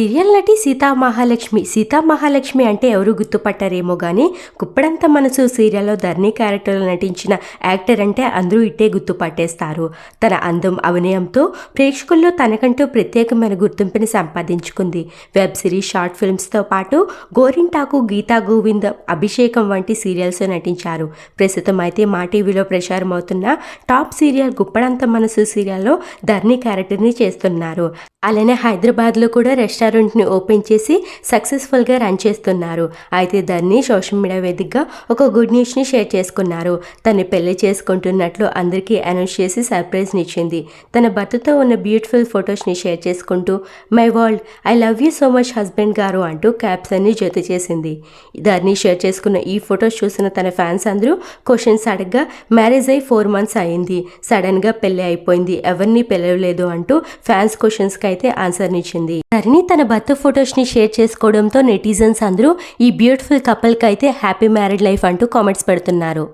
Serial నటి సీతా మహాలక్ష్మి. సీతా మహాలక్ష్మి అంటే ఎవరు గుర్తుపట్టారేమో కానీ కుప్పడంత మనసు సీరియల్లో ధర్ని క్యారెక్టర్లో నటించిన యాక్టర్ అంటే అందరూ ఇట్టే గుర్తుపట్టేస్తారు. తన అందం అభినయంతో ప్రేక్షకుల్లో తనకంటూ ప్రత్యేకమైన గుర్తింపుని సంపాదించుకుంది. వెబ్ సిరీస్ షార్ట్ ఫిల్మ్స్తో పాటు గోరింటాకు గీతా గోవింద్ అభిషేకం వంటి సీరియల్స్ నటించారు. ప్రస్తుతం అయితే మా టీవీలో ప్రసారం అవుతున్న టాప్ సీరియల్ గుప్పడంత మనసు సీరియల్లో ధర్ని క్యారెక్టర్ని చేస్తున్నారు. అలానే హైదరాబాద్లో కూడా రెస్టారెంట్ని ఓపెన్ చేసి సక్సెస్ఫుల్గా రన్ చేస్తున్నారు. అయితే దాన్ని సోషల్ మీడియా వేదికగా ఒక గుడ్ న్యూస్ని షేర్ చేసుకున్నారు. తను పెళ్ళి చేసుకుంటున్నట్లు అందరికీ అనౌన్స్ చేసి సర్ప్రైజ్ని ఇచ్చింది. తన భర్తతో ఉన్న బ్యూటిఫుల్ ఫొటోస్ని షేర్ చేసుకుంటూ my world I love you so much husband గారు అంటూ క్యాప్షన్ని జత చేసింది. దాన్ని షేర్ చేసుకున్న ఈ ఫొటోస్ చూసిన తన ఫ్యాన్స్ అందరూ క్వశ్చన్స్ అడగ్గా మ్యారేజ్ అయి ఫోర్ మంత్స్ అయింది. సడన్గా పెళ్ళి అయిపోయింది. ఎవరిని పిలవలేదు అంటూ ఫ్యాన్స్ క్వశ్చన్స్కి అయితే ఆన్సర్నిచ్చింది ధరణి తన భర్త ఫొటోస్ని షేర్ చేసుకోవడంతో నెటిజన్స్ అందరూ ఈ బ్యూటిఫుల్ కపుల్కి అయితే హ్యాపీ మ్యారీడ్ లైఫ్ అంటూ కామెంట్స్ పెడుతున్నారు.